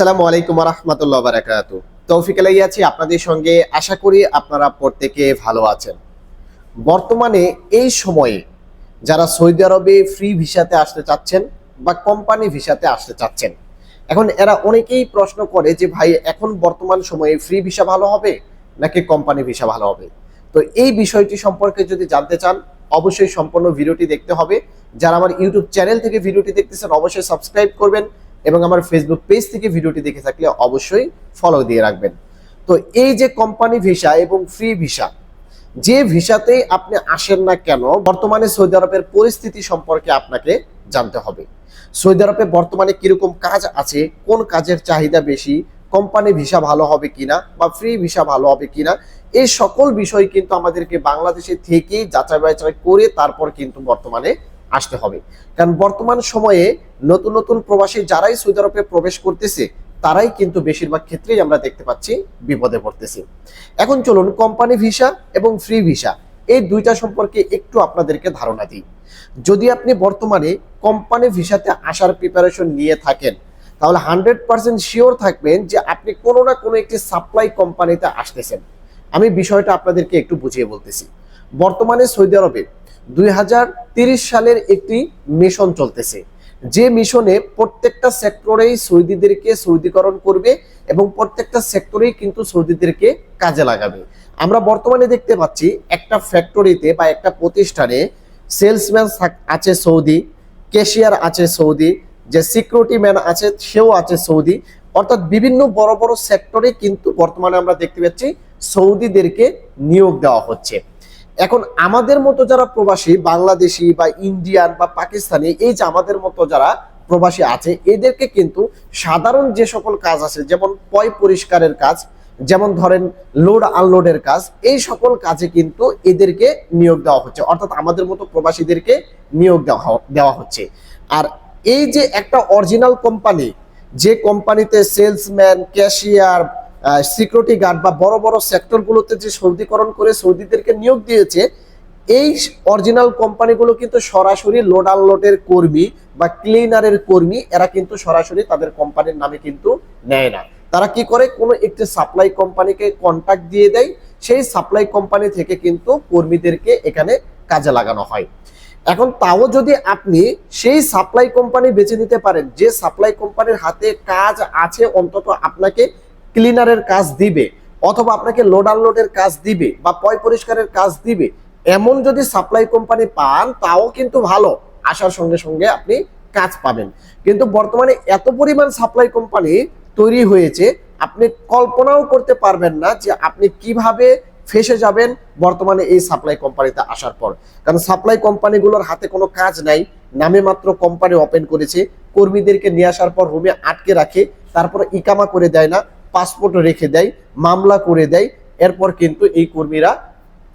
আসসালামু আলাইকুম রহমতুল্লাহ বারাকাতু। তৌফিক আলাই আছি, আপনাদের সঙ্গে আশা করি আপনারা প্রত্যেকে ভালো আছেন। বর্তমানে এই সময়ে যারা সৌদি আরবে ফ্রি ভিসাতে আসতে চাচ্ছেন বা কোম্পানি ভিসাতে আসতে চাচ্ছেন, এখন এরা অনেকেই প্রশ্ন করে যে, ভাই, এখন বর্তমান সময়ে ফ্রি ভিসা ভালো হবে নাকি কোম্পানি ভিসা ভালো হবে? তো এই বিষয়টি সম্পর্কে যদি জানতে চান, অবশ্যই সম্পূর্ণ ভিডিওটি দেখতে হবে। যারা আমার ইউটিউব চ্যানেল থেকে ভিডিওটি দেখতেছেন, অবশ্যই সাবস্ক্রাইব করবেন। এবং আমার ফেসবুক পেজ থেকে ভিডিওটি দেখে থাকলে অবশ্যই ফলো দিয়ে রাখবেন। তো এই যে কোম্পানি ভিসা এবং ফ্রি ভিসা যে ভিসাতে আপনি আসেন না কেন, বর্তমানে সৌদি আরবের পরিস্থিতি সম্পর্কে আপনাকে জানতে হবে। সৌদি আরবে বর্তমানে কীরকম কাজ আছে, কোন কাজের চাহিদা বেশি কোম্পানি ভিসা ভালো হবে কিনা বা ফ্রি ভিসা ভালো হবে কিনা, এই সকল বিষয় কিন্তু আমাদেরকে বাংলাদেশে থেকেই যাচাই বাছাই করে তারপর কিন্তু বর্তমানে আসতে হবে। কারণ বর্তমান সময়ে নতুন নতুন প্রবাসী যারাই সৌদি আরবে প্রবেশ করতেছে, তারাই কিন্তু বেশিরভাগ ক্ষেত্রেই আমরা দেখতে পাচ্ছি বিপদে পড়তেছি। এখন চলুন কোম্পানি ভিসা এবং ফ্রি ভিসা এই দুইটা সম্পর্কে একটু আপনাদেরকে ধারণা দিই। যদি আপনি বর্তমানে কোম্পানি ভিসাতে আসার প্রিপারেশন নিয়ে থাকেন, তাহলে হান্ড্রেড পার্সেন্ট শিওর থাকবেন যে আপনি কোনো না কোনো একটি সাপ্লাই কোম্পানিতে আসতেছেন। আমি বিষয়টা আপনাদেরকে একটু বুঝিয়ে বলতেছি। বর্তমানে সৌদি আরবে দুই সালের একটি মিশন চলতেছে। যে মিশনে প্রত্যেকটা সেক্টরেই সৌদিদেরকে সৌদিকরণ করবে এবং প্রত্যেকটা সেক্টরেই কিন্তু সৌদিদেরকে কাজে লাগাবে। আমরা বর্তমানে দেখতে পাচ্ছি একটা ফ্যাক্টরিতে বা একটা প্রতিষ্ঠানে সেলসম্যান আছে সৌদি, ক্যাশিয়ার আছে সৌদি, যে সিকিউরিটি ম্যান আছে সেও আছে সৌদি। অর্থাৎ বিভিন্ন বড় বড় সেক্টরে কিন্তু বর্তমানে আমরা দেখতে পাচ্ছি সৌদিদেরকে নিয়োগ দেওয়া হচ্ছে। এখন আমাদের মতো যারা প্রবাসী, বাংলাদেশি বা ইন্ডিয়ান বা পাকিস্তানি, এই যে আমাদের মতো যারা প্রবাসী আছে, এদেরকে কিন্তু সাধারণ যে সকল কাজ আছে, যেমন পয় পরিষ্কারের কাজ, যেমন ধরেন লোড আনলোডের কাজ, এই সকল কাজে কিন্তু এদেরকে নিয়োগ দেওয়া হচ্ছে। অর্থাৎ আমাদের মতো প্রবাসীদেরকে নিয়োগ দেওয়া দেওয়া হচ্ছে। আর এই যে একটা অরিজিনাল কোম্পানি যে কোম্পানিতে সেলসম্যান ক্যাশিয়ার সিকিউরিটি গার্ড বা বড় বড় সেক্টরগুলোতে যে সৌদিকরণ করে সৌদিদেরকে নিয়োগ দিয়েছে, এই অরিজিনাল কোম্পানিগুলো কিন্তু সরাসরি লোড আনলোডের কর্মী বা ক্লিনারের কর্মী, এরা কিন্তু সরাসরি তাদের কোম্পানির নামে কিন্তু নেয় না। তারা কি করে? কোনো একটি সাপ্লাই কোম্পানিকে কন্ট্যাক্ট দিয়ে দেয়, সেই সাপ্লাই কোম্পানি থেকে কিন্তু কর্মীদেরকে এখানে কাজে লাগানো হয়। এখন তাও যদি আপনি সেই সাপ্লাই কোম্পানি বেছে নিতে পারেন, যে সাপ্লাই কোম্পানির হাতে কাজ আছে, অন্তত আপনাকে ক্লিনারের কাজ দিবে, অথবা আপনাকে লোড আনলোডের কাজ দিবে বা পয় পরিষ্কারের কাজ দিবে, এমন যদি সাপ্লাই কোম্পানি পান, তাও কিন্তু ভালো। আসার সঙ্গে সঙ্গে আপনি কাজ পাবেন। কিন্তু বর্তমানে এত পরিমাণ সাপ্লাই কোম্পানি তৈরি হয়েছে, আপনি কল্পনাও করতে পারবেন না যে আপনি কীভাবে ফেসে যাবেন বর্তমানে এই সাপ্লাই কোম্পানিতে আসার পর। কারণ সাপ্লাই কোম্পানিগুলোর হাতে কোনো কাজ নাই, নামে মাত্র কোম্পানি ওপেন করেছে, কর্মীদেরকে নিয়ে আসার পর রুমে আটকে রাখে, তারপর ইকামা করে দেয় না পাসপোর্ট রেখে দেয়, মামলা করে দেয়, এরপর কিন্তু এই কর্মীরা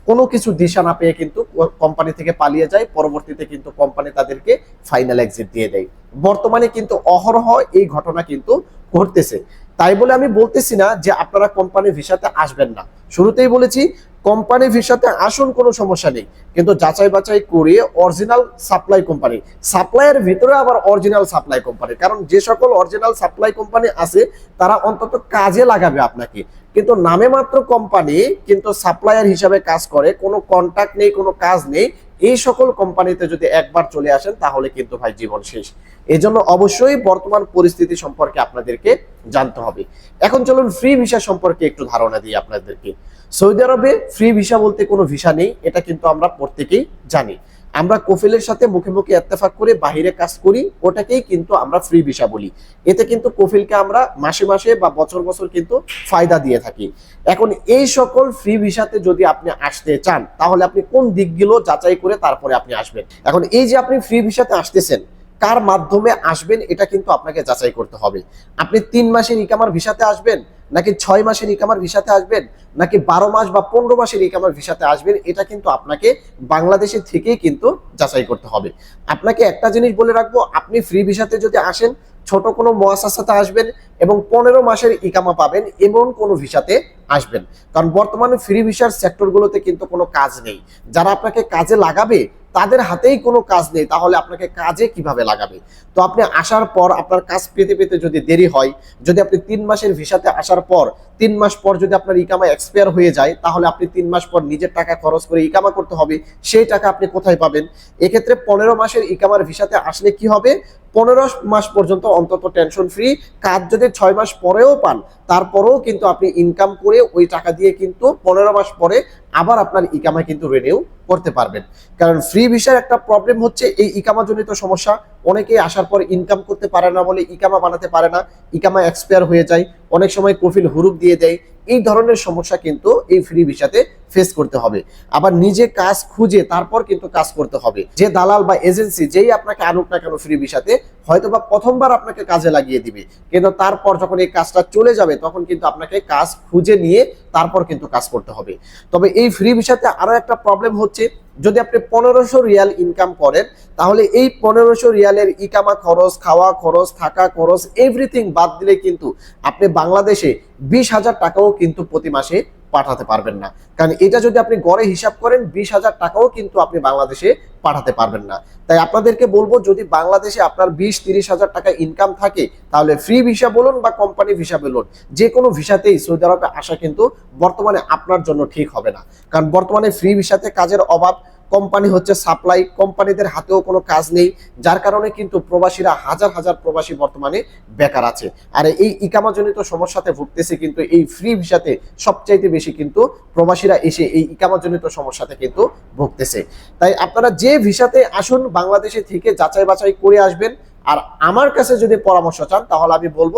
কোনো কিছু দিশা না পেয়ে কিন্তু কোম্পানি থেকে পালিয়ে যায়, পরবর্তীতে কিন্তু কোম্পানি তাদেরকে ফাইনাল এক্সিট দিয়ে দেয়। বর্তমানে কিন্তু অহরহ এই ঘটনা কিন্তু ঘটতেছে। তাই বলে আমি বলতেছি না যে আপনারা কোম্পানি ভিসাতে আসবেন না। শুরুতেই বলেছি কোম্পানি ভিসাতে আসুন, কোনো সমস্যা নেই। কিন্তু যাচাই বাছাই করে অরিজিনাল সাপ্লাই কোম্পানি সাপ্লাইয়ের ভিতরে আবার অরিজিনাল সাপ্লাই কোম্পানি কারণ যে সকল অরিজিনাল সাপ্লাই কোম্পানি আছে, তারা অন্তত কাজে লাগাবে আপনাকে। কিন্তু নামে মাত্র কোম্পানি কিন্তু সাপ্লায়ার হিসাবে কাজ করে, কোনো কন্ট্যাক্ট নেই, কোনো কাজ নেই এই সকল কোম্পানিতে যদি একবার চলে আসেন, তাহলে কিন্তু ভাই জীবন শেষ। এই জন্য অবশ্যই বর্তমান পরিস্থিতি সম্পর্কে আপনাদেরকে জানতে হবে। এখন চলুন ফ্রি ভিসা সম্পর্কে একটু ধারণা দিই আপনাদেরকে। সৌদি আরবে ফ্রি ভিসা বলতে কোনো ভিসা নেই, এটা কিন্তু আমরা প্রত্যেকেই জানি। আমরা কোফিলের সাথে মুখে মুখে এত্তেফাক করে, বাহিরে কাজ করি, ওটাকেই কিন্তু আমরা ফ্রি ভিসা বলি। এতে কিন্তু কোফিলকে আমরা মাসে মাসে বা বছর বছর কিন্তু ফায়দা দিয়ে থাকি। এখন এই সকল ফ্রি ভিসাতে যদি আপনি আসতে চান, তাহলে আপনি কোন দিকগুলো যাচাই করে তারপরে আপনি আসবেন? এখন এই যে আপনি ফ্রি ভিসাতে আসতেছেন কার মাধ্যমে আসবেন, এটা কিন্তু আপনাকে যাচাই করতে হবে। আপনি তিন মাসের ইকামার ভিসাতে আসবেন, নাকি ছয় মাসের ইকামার ভিসাতে আসবেন, নাকি বারো মাস বা পনেরো মাসের ইকামার ভিসাতে আসবেন, এটা কিন্তু আপনাকে বাংলাদেশে থেকেই কিন্তু যাচাই করতে হবে। আপনাকে একটা জিনিস বলে রাখব, আপনি ফ্রি ভিসাতে যদি আসেন, ছোট কোনো মহাসাসাতে আসবেন এবং পনেরো মাসের ইকামা পাবেন, এমন কোনো ভিসাতে আসবেন। কারণ বর্তমানে ফ্রি ভিসার সেক্টরগুলোতে কিন্তু কোনো কাজ নেই। যারা আপনাকে কাজে লাগাবে তাদের হাতেই কোনো কাজ নেই, তাহলে আপনাকে কাজে কীভাবে লাগাবে? তো আপনি আসার পর আপনার কাজ পেতে পেতে যদি দেরি হয়, যদি আপনি তিন মাসের ভিসাতে আসার পর, তিন মাস পর যদি আপনার ইকামা এক্সপায়ার হয়ে যায়, তাহলে আপনি তিন মাস পর নিজের টাকা খরচ করে ইকামা করতে হবে, সেই টাকা আপনি কোথায় পাবেন? এক্ষেত্রে পনেরো মাসের ইকামার ভিসাতে আসলে কি হবে? পনেরো মাস পর্যন্ত অন্তত টেনশন ফ্রি কাজ যদি ছয় মাস পরেও পান, তারপরেও কিন্তু আপনি ইনকাম করে ওই টাকা দিয়ে কিন্তু পনেরো মাস পরে আবার আপনার ইকামা কিন্তু রিনিউ করতে পারবেন। কারণ ফ্রি ভিসার একটা প্রবলেম হচ্ছে এই ইকামাজনিত সমস্যা। অনেকেই আসার পর ইনকাম করতে পারে না বলে ইকামা বানাতে পারে না ইকামা এক্সপায়ার হয়ে যায়। অনেক সময় কফিল হুরুপ দিয়ে দেয়। এই ধরনের সমস্যা কিন্তু এই ফ্রি ভিসাতে ফেস করতে হবে। আবার নিজে কাজ খুঁজে তারপর কিন্তু কাজ করতে হবে। যে দালাল বা এজেন্সি যেই আপনাকে আনুক না কেন ফ্রি ভিসাতে হয়তো বা প্রথমবার আপনাকে কাজে লাগিয়ে দিবে। কিন্তু তারপর যখন এই কাজটা চলে যাবে, তখন কিন্তু আপনাকে কাজ খুঁজে নিয়ে তারপর কিন্তু কাজ করতে হবে। তবে এই ফ্রি ভিসাতে আরও একটা প্রবলেম হচ্ছে যদি আপনি পনেরোশো রিয়াল ইনকাম করেন, তাহলে এই পনেরোশো রিয়ালের ইকামা খরচ, খাওয়া খরচ, থাকা খরচ এভরিথিং বাদ দিলে কিন্তু আপনি বাংলাদেশে বিশ হাজার টাকাও কিন্তু প্রতি মাসে পাঠাতে পারবেন না। কারণ এটা যদি আপনি গড়ে হিসাব করেন, বিশ হাজার টাকাও কিন্তু আপনি বাংলাদেশে পাঠাতে পারবেন না। তাই আপনাদেরকে বলব, যদি বাংলাদেশে আপনার বিশ, তিরিশ হাজার টাকা ইনকাম থাকে, তাহলে ফ্রি ভিসা বলুন বা কোম্পানি ভিসা বলুন, যে কোনো ভিসাতেই সৌদি আরবে আসা কিন্তু বর্তমানে আপনার জন্য ঠিক হবে না। কারণ বর্তমানে ফ্রি ভিসাতে কাজের অভাব কোম্পানি হচ্ছে সাপ্লাই কোম্পানিদের হাতেও কোনো কাজ নেই, যার কারণে কিন্তু প্রবাসীরা হাজার হাজার প্রবাসী বর্তমানে বেকার আছে। আর এই ইকামাজনিত সমস্যাতে ভুগতেছে কিন্তু এই ফ্রি ভিসাতে সবচাইতে বেশি কিন্তু প্রবাসীরা এসে এই ইকামাজনিত সমস্যাতে কিন্তু ভুগতেছে। তাই আপনারা যে ভিসাতে আসুন, বাংলাদেশে থেকে যাচাই বাছাই করে আসবেন আর আমার কাছে যদি পরামর্শ চান, তাহলে আমি বলব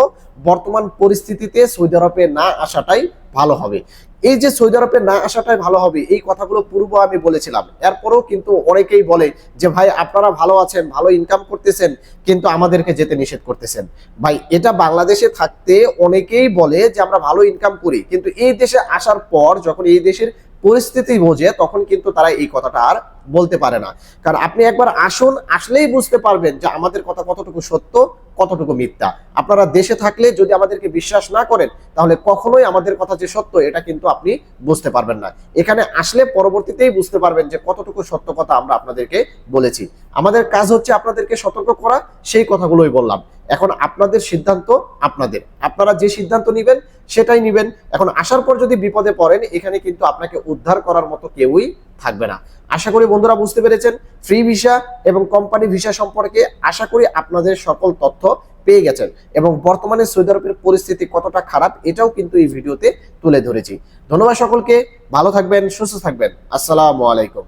বর্তমান পরিস্থিতিতে সৌদি আরবে না আসাটাই ভালো হবে। এই যে সৌদি আরবে না আসাটাই ভালো হবে, এই কথাগুলো পূর্ব আমি বলেছিলাম। এরপরেও কিন্তু অনেকেই বলে যে, ভাই, আপনারা ভালো আছেন, ভালো ইনকাম করতেছেন, কিন্তু আমাদেরকে যেতে নিষেধ করতেছেন। ভাই, এটা বাংলাদেশে থাকতে অনেকেই বলে যে, আমরা ভালো ইনকাম করি। কিন্তু এই দেশে আসার পর, যখন এই দেশের পরিস্থিতি বোঝে, তখন কিন্তু তারা এই কথাটা আর বলতে পারে না। কারণ আপনি একবার আসুন, আসলেই বুঝতে পারবেন যে আমাদের কথা কতটুকু সত্য, কতটুকু মিথ্যা। আপনারা দেশে থাকলে যদি আমাদেরকে বিশ্বাস না করেন, তাহলে কখনোই আমাদের কথা যে সত্য, এটা কিন্তু আপনি বুঝতে পারবেন না। এখানে আসলে পরবর্তীতেই বুঝতে পারবেন যে কতটুকু সত্য কথা আমরা আপনাদেরকে বলেছি। আমাদের কাজ হচ্ছে আপনাদেরকে সতর্ক করা, সেই কথাগুলোই বললাম। এখন আপনাদের সিদ্ধান্ত আপনাদের। আপনারা যে সিদ্ধান্ত নেবেন, সেটাই নেবেন। এখন আসার পর যদি বিপদে পড়েন, এখানে কিন্তু আপনাকে উদ্ধার করার মতো কেউই থাকবে না। আশা করি বন্ধুরা বুঝতে পেরেছেন ফ্রি ভিসা এবং কোম্পানি ভিসা সম্পর্কে আশা করি আপনাদের সকল তথ্য পেয়ে গেছেন এবং বর্তমানে সৌদি আরবের পরিস্থিতি কতটা খারাপ এটাও কিন্তু এই ভিডিওতে তুলে ধরেছি। ধন্যবাদ সকলকে, ভালো থাকবেন, সুস্থ থাকবেন। আসসালামু আলাইকুম।